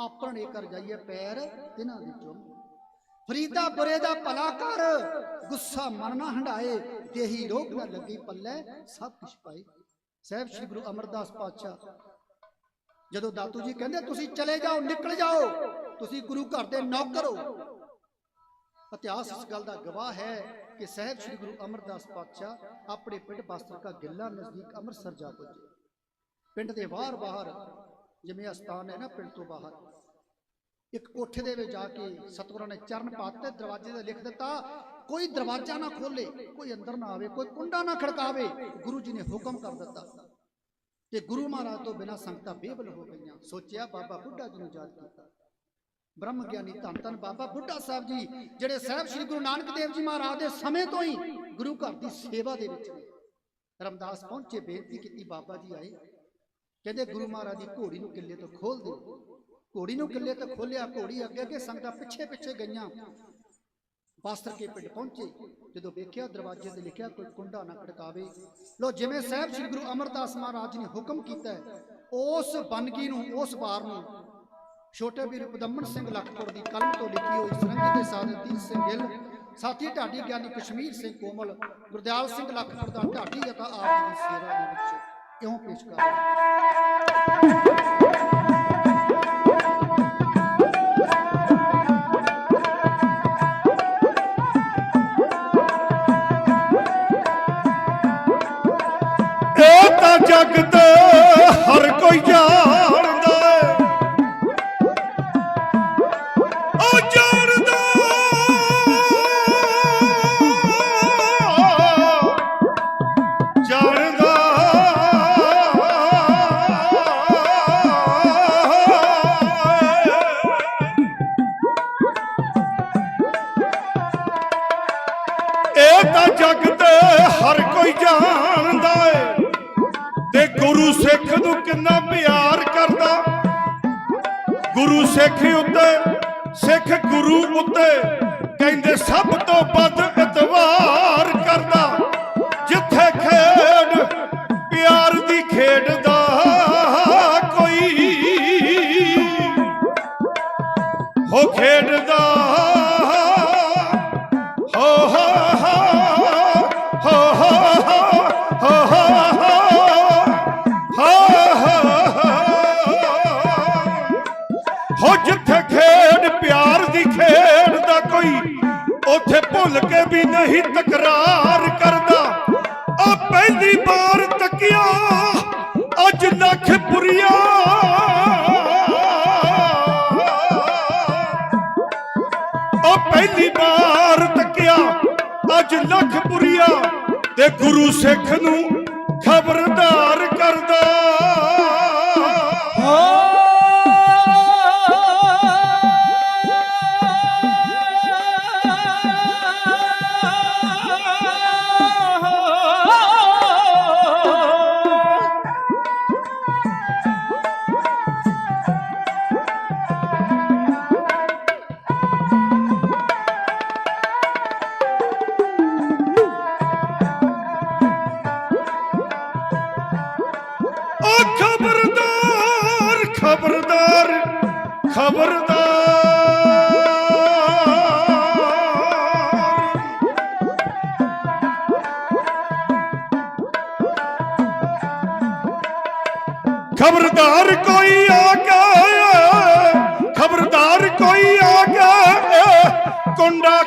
ਆਪਣੇ ਕਰ ਜਾਈਏ ਪੈਰ ਤਿਨਾਂ ਦੇ ਚੁੰਮ ਫਰੀਦਾ ਬੁਰੇ ਦਾ ਭਲਾ ਕਰ, ਗੁੱਸਾ ਮਨ ਨਾ ਹੰਡਾਏ ਦੇਹੀ ਰੋਗ ਨਾ ਲੱਗੀ ਪੱਲੇ, ਸਭ ਕੁਛ ਪਾਈ ਸਾਹਿਬ ਸ੍ਰੀ ਗੁਰੂ ਅਮਰਦਾਸ ਪਾਤਸ਼ਾਹ, ਜਦੋਂ ਦਾਤੂ ਜੀ ਕਹਿੰਦੇ, ਤੁਸੀਂ ਚਲੇ ਜਾਓ, ਨਿਕਲ ਜਾਓ, ਤੁਸੀਂ ਗੁਰੂ ਘਰ ਦੇ ਨੌਕਰ ਹੋ। ਇਤਿਹਾਸ ਇਸ ਗੱਲ ਦਾ ਗਵਾਹ ਹੈ ਕਿ ਸਾਹਿਬ ਸ੍ਰੀ ਗੁਰੂ ਅਮਰਦਾਸ ਪਾਤਸ਼ਾਹ ਆਪਣੇ ਪਿੰਡ ਬਸਤਰ ਕਾ ਗਿੱਲਾ ਨਜ਼ਦੀਕ ਅੰਮ੍ਰਿਤਸਰ ਜਾ ਪੁੱਜੇ। ਪਿੰਡ ਦੇ ਬਾਹਰ ਬਾਹਰ ਜਿਵੇਂ ਅਸਥਾਨ ਹੈ ਨਾ ਪਿੰਡ ਤੋਂ ਬਾਹਰ। ਇੱਕ ਕੋਠੇ ਦੇ ਵਿੱਚ ਜਾ ਕੇ ਸਤਿਗੁਰਾਂ ਨੇ ਚਰਨ ਪਾਤੇ, ਦਰਵਾਜ਼ੇ ਤੇ ਲਿਖ ਦਿੱਤਾ, ਕੋਈ ਦਰਵਾਜ਼ਾ ਨਾ ਖੋਲੇ ਕੋਈ ਅੰਦਰ ਨਾ ਆਵੇ, ਕੋਈ ਕੁੰਡਾ ਨਾ ਖੜਕਾਵੇ, ਗੁਰੂ ਜੀ ਨੇ ਹੁਕਮ ਕਰ ਦਿੱਤਾ ਤੇ ਗੁਰੂ ਮਹਾਰਾਜ ਤੋਂ ਬਿਨਾਂ ਸੰਗਤਾਂ ਬੇਬਲ ਹੋ ਗਈਆਂ। ਸੋਚਿਆ ਬਾਬਾ ਬੁੱਢਾ ਜੀ ਨੂੰ ਯਾਦ ਕੀਤਾ। ਬ੍ਰਹਮ ਗਿਆਨੀ ਧੰਨ ਧੰਨ ਬਾਬਾ ਬੁੱਢਾ ਸਾਹਿਬ ਜੀ, ਜਿਹੜੇ ਸਾਹਿਬ ਸ੍ਰੀ ਗੁਰੂ ਨਾਨਕ ਦੇਵ ਜੀ ਮਹਾਰਾਜ ਦੇ ਸਮੇਂ ਤੋਂ ਹੀ ਗੁਰੂ ਘਰ ਦੀ ਸੇਵਾ ਦੇ ਵਿੱਚ ਨੇ। ਰਮਦਾਸ ਪਹੁੰਚੇ, ਬੇਨਤੀ ਕੀਤੀ, ਬਾਬਾ ਜੀ ਆਏ। ਕਹਿੰਦੇ ਗੁਰੂ ਮਹਾਰਾਜ ਦੀ ਘੋੜੀ ਨੂੰ ਕਿੱਲੇ ਤੋਂ ਖੋਲ ਦਿਓ। ਘੋੜੀ ਨੂੰ ਕਿੱਲੇ ਤੋਂ ਖੋਲਿਆ, ਘੋੜੀ ਅੱਗੇ ਅੱਗੇ ਸੰਗਤਾਂ ਪਿੱਛੇ ਪਿੱਛੇ ਗਈਆਂ। ਬਾਸਤਰ ਕੇ ਪਿੰਡ ਪਹੁੰਚੇ। ਜਦੋਂ ਵੇਖਿਆ, ਦਰਵਾਜ਼ੇ ਤੇ ਲਿਖਿਆ, ਕੋਈ ਕੁੰਡਾ ਨਾ ਖੜਕਾਵੇ। ਲੋ ਜਿਵੇਂ ਸਾਹਿਬ ਸ੍ਰੀ ਗੁਰੂ ਅਮਰਦਾਸ ਮਹਾਰਾਜ ਨੇ ਹੁਕਮ ਕੀਤਾ ਉਸ ਬਨਗੀ ਨੂੰ, ਉਸ ਵਾਰ ਨੂੰ ਛੋਟੇ ਵੀਰ ਪਦਮਨ ਸਿੰਘ ਲਖਪੁਰ ਦੀ ਕਲਮ ਤੋਂ ਲਿਖੀ ਹੋਈ ਸਰੰਗੀ ਦੇ ਸਾਧਨ ਸਿੰਘ ਗਿੱਲ, ਸਾਥੀ ਢਾਡੀ ਗਿਆਨੀ ਕਸ਼ਮੀਰ ਸਿੰਘ ਕੋਮਲ, ਗੁਰਦਿਆਲ ਸਿੰਘ ਲਖਪੁਰ ਦਾ ਢਾਡੀ ਅਤੇ ਆਪ ਦੀ ਸੇਵਾ ਦੇ ਵਿੱਚ। ਇਉਂ ਪੇਸ਼ ਕਰ ਰਿਹਾ ਜੱਗ ਤੇ ਹਰ ਕੋਈ ਜਾਣਦਾ ਏ। ਤੇ ਗੁਰੂ ਸਿੱਖ ਨੂੰ ਕਿੰਨਾ ਪਿਆਰ ਕਰਦਾ। ਗੁਰੂ ਸਿੱਖ ਉੱਤੇ, ਸਿੱਖ ਗੁਰੂ ਉੱਤੇ ਕਹਿੰਦੇ ਸਭ ਤੋਂ ਕੇ ਤਕਰਾਰ ਕਰਦਾ। ਆ ਪਹਿਲੀ ਵਾਰ ਤੱਕਿਆ, ਅੱਜ ਲੱਖ ਪੁਰੀਆ। ਉਹ ਪਹਿਲੀ ਵਾਰ ਤੱਕਿਆ, ਅੱਜ ਲੱਖ ਪੁਰੀਆ। ਤੇ ਗੁਰੂ ਸਿੱਖ ਨੂੰ ਖਬਰਦਾਰ ਓ ਖਬਰਦਾਰ ਖਬਰਦਾਰ ਖਬਰਦਾਰ। ਖਬਰਦਾਰ ਕੋਈ ਆ ਗਿਆ ਖਬਰਦਾਰ ਕੋਈ ਆ ਗਿਆ ਕੁੰਡਾ